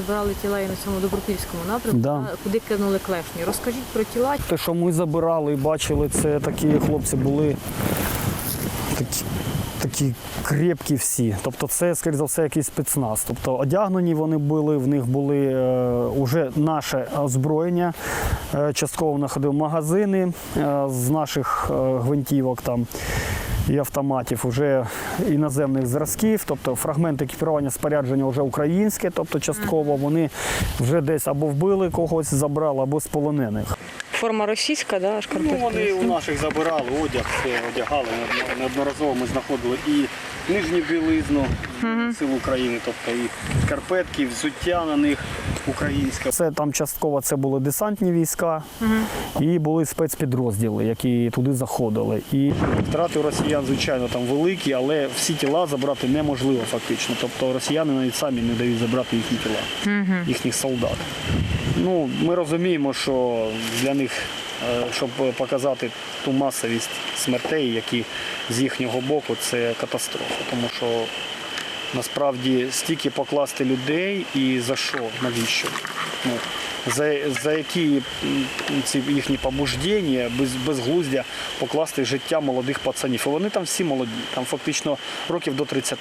забирали тіла і на цьому добропільському напрямку, Да. куди кинули клешні. Розкажіть про тіла. Те, що ми забирали і бачили, це такі хлопці були такі, такі крепкі всі. Тобто це, скоріш за все, якийсь спецназ. Тобто одягнені вони були, в них були е, уже наше озброєння. Е, частково знаходили магазини е, з наших е, гвинтівок там. І автоматів вже іноземних зразків, тобто фрагменти екіпірування спорядження вже українське, тобто частково вони вже десь або вбили когось, забрали, або з полонених. Форма російська, да, Ну, вони у наших забирали одяг, все одягали. Неодноразово ми знаходили і нижню білизну сил України, тобто і шкарпетки, взуття на них українське. Це там частково це були десантні війська і були спецпідрозділи, які туди заходили. І втрати у росіян, звичайно, там великі, але всі тіла забрати неможливо фактично. Тобто росіяни навіть самі не дають забрати їхні тіла, їхніх солдат. Ну, ми розуміємо, що для них, е, щоб показати ту масовість смертей, які з їхнього боку, це катастрофа. Тому що насправді стільки покласти людей і за що, навіщо? Ну, за, за які ці їхні побуждення, без, безглуздя покласти життя молодих пацанів. І вони там всі молоді, там фактично років до 30.